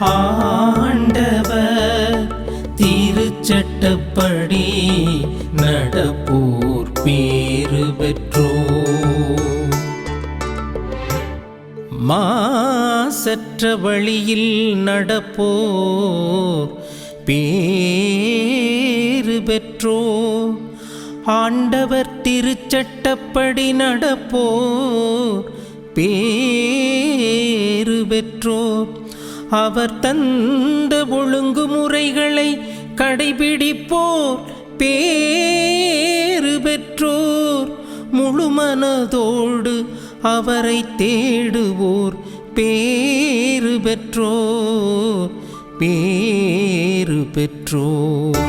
ஆண்டவர் திருச்சட்டப்படி நடப்போர் பேறு பெற்றோ மாசற்ற வழியில் நடப்போர் பேறு பெற்றோ ஆண்டவர் திருச்சட்டப்படி நடப்போர் பேறு பெற்றோர். அவர் தந்த ஒழுங்குமுறைகளை கடைபிடிப்போர் பேறு பெற்றோர். முழுமனதோடு அவரை தேடுவோர் பேறு பெற்றோர் பேறு பெற்றோர்.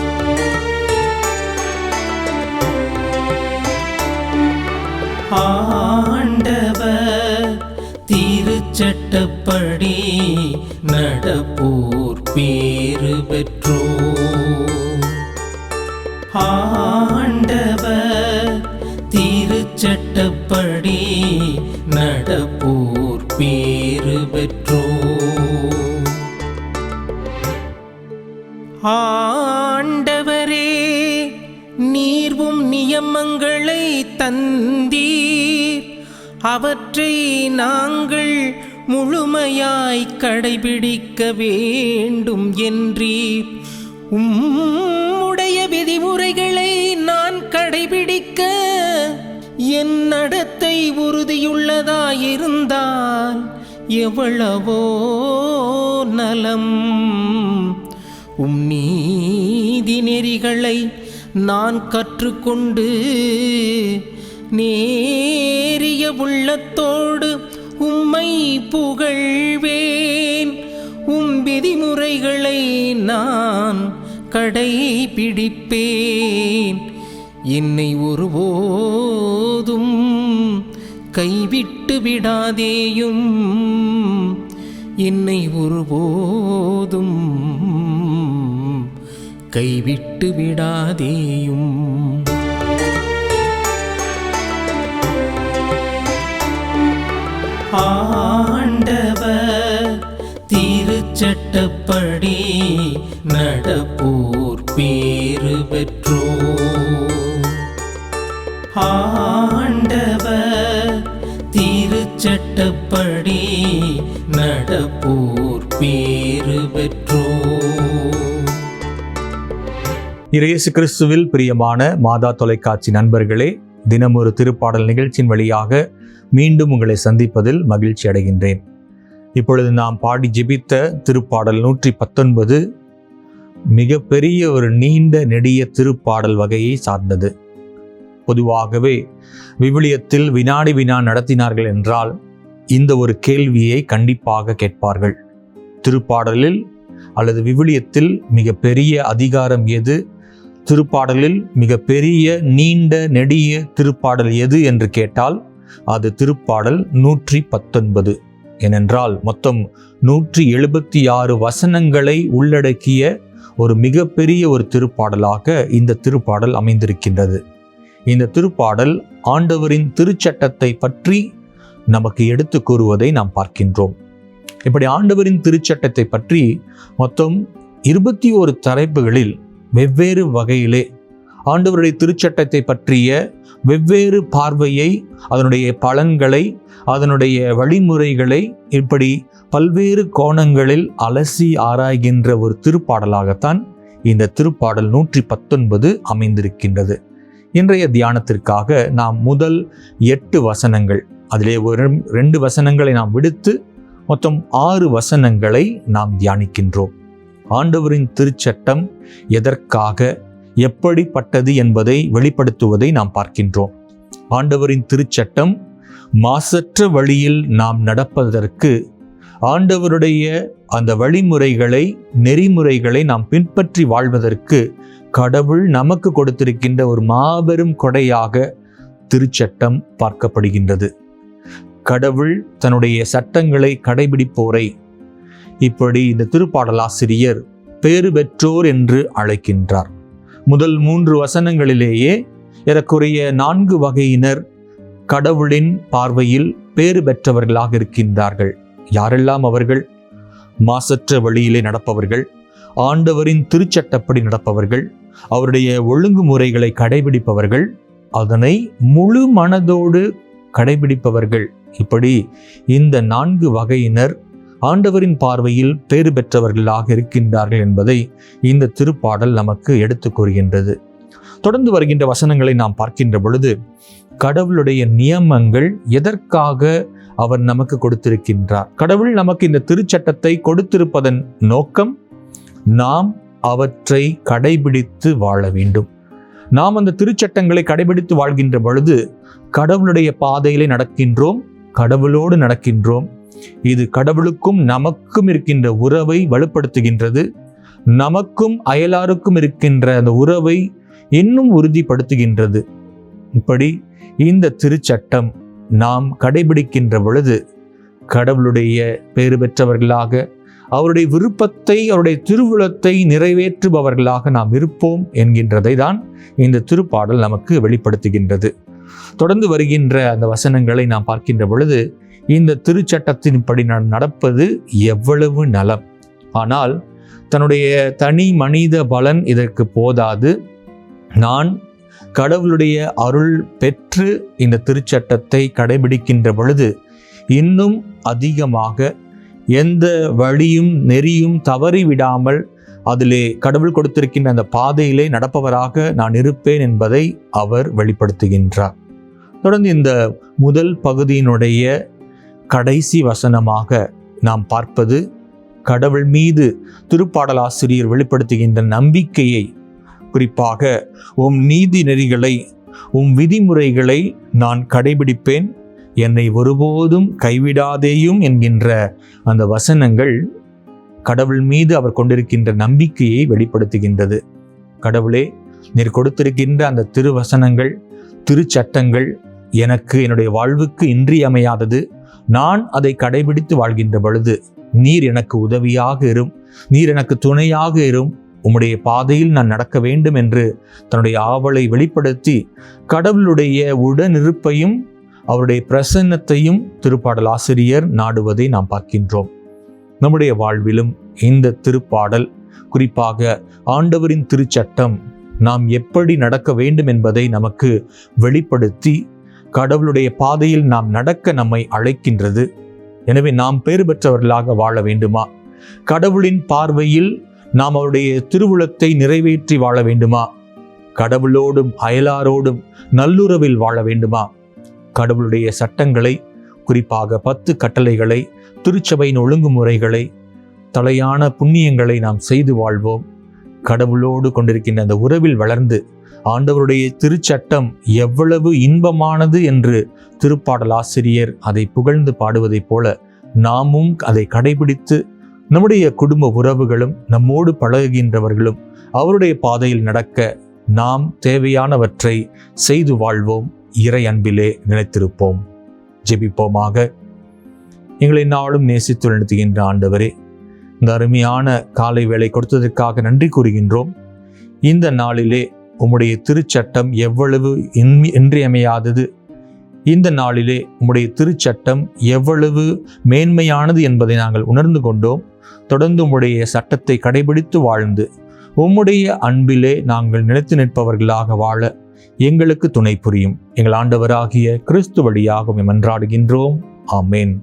ஆண்டவர் திருச்சட்ட போர் பேறு பெற்றோ ஆண்டவர் திருச்சட்டப்படி நடப்போர் பேறு பெற்றோ ஆண்டவரே நீர்வும் நியமங்களை தந்தீர். அவற்றை நாங்கள் முழுமையாய் கடைபிடிக்க வேண்டும் என்றீர் உம்முடைய விதிமுறைகளை நான் கடைபிடிக்க என் நடத்தை உறுதியுள்ளதாயிருந்தால் எவ்வளவோ நலம். உம் நீதி நெறிகளை நான் கற்றுக்கொண்டு நேரிய உள்ளத்தோடு உம்மை புகழ்வேன். உம் விதிமுறைகளை நான் கடைபிடிப்பேன். என்னை ஒருபோதும் கைவிட்டு விடாதேயும். என்னை ஒருபோதும் கைவிட்டு விடாதேயும். ஆண்டவர் திருச்சட்டப்படி நடப்போர் பேறு பெற்றோ ஆண்டவர் திருச்சட்டப்படி நடப்போர் பேறு பெற்றோ இறையசு கிறிஸ்துவில் பிரியமான மாதா தொலைக்காட்சி நண்பர்களே தினமொரு திருப்பாடல் நிகழ்ச்சியின் வழியாக மீண்டும் உங்களை சந்திப்பதில் மகிழ்ச்சி அடைகின்றேன். இப்பொழுது நாம் பாடி ஜெபித்த திருப்பாடல் நூற்றி பத்தொன்பது மிகப்பெரிய ஒரு நீண்ட நெடிய திருப்பாடல் வகையை சார்ந்தது. பொதுவாகவே விவிலியத்தில் வினாடி வினா நடத்தினார்கள் என்றால் இந்த ஒரு கேள்வியை கண்டிப்பாக கேட்பார்கள். திருப்பாடலில் அல்லது விவிலியத்தில் மிக பெரிய அதிகாரம் எது? திருப்பாடலில் மிக பெரிய நீண்ட நெடிய திருப்பாடல் எது என்று கேட்டால் அது திருப்பாடல் நூற்றி பத்தொன்பது ஏனென்றால் மொத்தம் நூற்றி எழுபத்தி ஆறு வசனங்களை உள்ளடக்கிய ஒரு மிகப்பெரிய ஒரு திருப்பாடலாக இந்த திருப்பாடல் அமைந்திருக்கின்றது. இந்த திருப்பாடல் ஆண்டவரின் திருச்சட்டத்தை பற்றி நமக்கு எடுத்து கூறுவதை நாம் பார்க்கின்றோம். இப்படி ஆண்டவரின் திருச்சட்டத்தை பற்றி மொத்தம் இருபத்தி ஒரு தலைப்புகளில் வெவ்வேறு வகையிலே ஆண்டவருடைய திருச்சட்டத்தை பற்றிய வெவ்வேறு பார்வையை அதனுடைய பலன்களை அதனுடைய வழிமுறைகளை இப்படி பல்வேறு கோணங்களில் அலசி ஆராய்கின்ற ஒரு திருப்பாடலாகத்தான் இந்த திருப்பாடல் நூற்றி பத்தொன்பது அமைந்திருக்கின்றது. இன்றைய தியானத்திற்காக நாம் முதல் எட்டு வசனங்கள் அதிலே ஒரு ரெண்டு வசனங்களை நாம் விடுத்து மொத்தம் ஆறு வசனங்களை நாம் தியானிக்கின்றோம். ஆண்டவரின் திருச்சட்டம் எதற்காக எப்படிப்பட்டது என்பதை வெளிப்படுத்துவதை நாம் பார்க்கின்றோம். ஆண்டவரின் திருச்சட்டம் மாசற்ற வழியில் நாம் நடப்பதற்கு ஆண்டவருடைய அந்த வழிமுறைகளை நெறிமுறைகளை நாம் பின்பற்றி வாழ்வதற்கு கடவுள் நமக்கு கொடுத்திருக்கின்ற ஒரு மாபெரும் கொடையாக திருச்சட்டம் பார்க்கப்படுகின்றது. கடவுள் தன்னுடைய சட்டங்களை கடைபிடிப்போரை இப்படி இந்த திருப்பாடலாசிரியர் பேறு பெற்றோர் என்று அழைக்கின்றார். முதல் மூன்று வசனங்களிலேயே ஏறக்குறைய நான்கு வகையினர் கடவுளின் பார்வையில் பேறு பெற்றவர்களாக இருக்கின்றார்கள். யாரெல்லாம் அவர்கள்? மாசற்ற வழியிலே நடப்பவர்கள் ஆண்டவரின் திருச்சட்டப்படி நடப்பவர்கள் அவருடைய ஒழுங்குமுறைகளை கடைபிடிப்பவர்கள் அதனை முழு மனதோடு கடைபிடிப்பவர்கள். இப்படி இந்த நான்கு வகையினர் ஆண்டவரின் பார்வையில் பேறு பெற்றவர்களாக இருக்கின்றார்கள் என்பதை இந்த திருப்பாடல் நமக்கு எடுத்து கூறுகின்றது. தொடர்ந்து வருகின்ற வசனங்களை நாம் பார்க்கின்ற பொழுது கடவுளுடைய நியமங்கள் எதற்காக அவர் நமக்கு கொடுத்திருக்கின்றார்? கடவுள் நமக்கு இந்த திருச்சட்டத்தை கொடுத்திருப்பதன் நோக்கம் நாம் அவற்றை கடைபிடித்து வாழ வேண்டும். நாம் அந்த திருச்சட்டங்களை கடைபிடித்து வாழ்கின்ற பொழுது கடவுளுடைய பாதையிலே நடக்கின்றோம் கடவுளோடு நடக்கின்றோம் இது கடவுளுக்கும் நமக்கும் இருக்கின்ற உறவை வலுப்படுத்துகின்றது. நமக்கும் அயலாருக்கும் இருக்கின்ற அந்த உறவை இன்னும் உறுதிப்படுத்துகின்றது. இப்படி இந்த திருச்சட்டம் நாம் கடைபிடிக்கின்ற பொழுது கடவுளுடைய பேறு பெற்றவர்களாக அவருடைய விருப்பத்தை அவருடைய திருவுளத்தை நிறைவேற்றுபவர்களாக நாம் இருப்போம் என்கின்றதை தான் இந்த திருப்பாடல் நமக்கு வெளிப்படுத்துகின்றது. தொடர்ந்து வருகின்ற அந்த வசனங்களை நாம் பார்க்கின்ற பொழுது இந்த திருச்சட்டத்தின்படி நான் நடப்பது எவ்வளவு நலம்? ஆனால் தன்னுடைய தனி மனித பலன் இதற்கு போதாது. நான் கடவுளுடைய அருள் பெற்று இந்த திருச்சட்டத்தை கடைபிடிக்கின்ற பொழுது இன்னும் அதிகமாக எந்த வழியும் நெறியும் தவறிவிடாமல் அதிலே கடவுள் கொடுத்திருக்கின்ற அந்த பாதையிலே நடப்பவராக நான் இருப்பேன் என்பதை அவர் வெளிப்படுத்துகின்றார். தொடர்ந்து இந்த முதல் பகுதியினுடைய கடைசி வசனமாக நாம் பார்ப்பது கடவுள் மீது திருப்பாடலாசிரியர் வெளிப்படுத்துகின்ற நம்பிக்கையை குறிப்பாக உம் நீதி நெறிகளை உம் விதிமுறைகளை நான் கடைபிடிப்பேன் என்னை ஒருபோதும் கைவிடாதேயும் என்கின்ற அந்த வசனங்கள் கடவுள் மீது அவர் கொண்டிருக்கின்ற நம்பிக்கையை வெளிப்படுத்துகின்றது. கடவுளே நீர் கொடுத்திருக்கின்ற அந்த திருவசனங்கள் திருச்சட்டங்கள் எனக்கு என்னுடைய வாழ்வுக்கு இன்றியமையாதது. நான் அதை கடைபிடித்து வாழ்கின்ற பொழுது நீர் எனக்கு உதவியாக இரும். நீர் எனக்கு துணையாக இரும். உம்முடைய பாதையில் நான் நடக்க வேண்டும் என்று தன்னுடைய ஆவலை வெளிப்படுத்தி கடவுளுடைய உடனிருப்பையும் அவருடைய பிரசன்னத்தையும் திருப்பாடல் ஆசிரியர் நாடுவதை நாம் பார்க்கின்றோம். நம்முடைய வாழ்விலும் இந்த திருப்பாடல் குறிப்பாக ஆண்டவரின் திருச்சட்டம் நாம் எப்படி நடக்க வேண்டும் என்பதை நமக்கு வெளிப்படுத்தி கடவுளுடைய பாதையில் நாம் நடக்க நம்மை அழைக்கின்றது. எனவே நாம் பேறு பெற்றவர்களாக வாழ வேண்டுமா? கடவுளின் பார்வையில் நாம் அவருடைய திருவுளத்தை நிறைவேற்றி வாழ வேண்டுமா? கடவுளோடும் அயலாரோடும் நல்லுறவில் வாழ வேண்டுமா? கடவுளுடைய சட்டங்களை குறிப்பாக பத்து கட்டளைகளை திருச்சபையின் ஒழுங்குமுறைகளை தலையான புண்ணியங்களை நாம் செய்து வாழ்வோம். கடவுளோடு கொண்டிருக்கின்ற அந்த உறவில் வளர்ந்து ஆண்டவருடைய திருச்சட்டம் எவ்வளவு இன்பமானது என்று திருப்பாடல் ஆசிரியர் அதை புகழ்ந்து பாடுவதைப் போல நாமும் அதை கடைபிடித்து நம்முடைய குடும்ப உறவுகளும் நம்மோடு பழகுகின்றவர்களும் அவருடைய பாதையில் நடக்க நாம் தேவையானவற்றை செய்து வாழ்வோம். இறை அன்பிலே நினைத்திருப்போம் ஜெபிப்போமாக. எங்களை நாளும் நேசித்து நடத்துகின்ற ஆண்டவரே இந்த அருமையான காலை வேலை கொடுத்ததற்காக நன்றி கூறுகின்றோம். இந்த நாளிலே உம்முடைய திருச்சட்டம் எவ்வளவு இன்றியமையாதது. இந்த நாளிலே உம்முடைய திருச்சட்டம் எவ்வளவு மேன்மையானது என்பதை நாங்கள் உணர்ந்து கொண்டோம். தொடர்ந்து உம்முடைய சட்டத்தை கடைபிடித்து வாழ்ந்து உம்முடைய அன்பிலே நாங்கள் நிலைத்து நிற்பவர்களாக வாழ எங்களுக்கு துணை புரியும். எங்கள் ஆண்டவராகிய கிறிஸ்து வழியாகவும் மன்றாடுகின்றோம் ஆமேன்.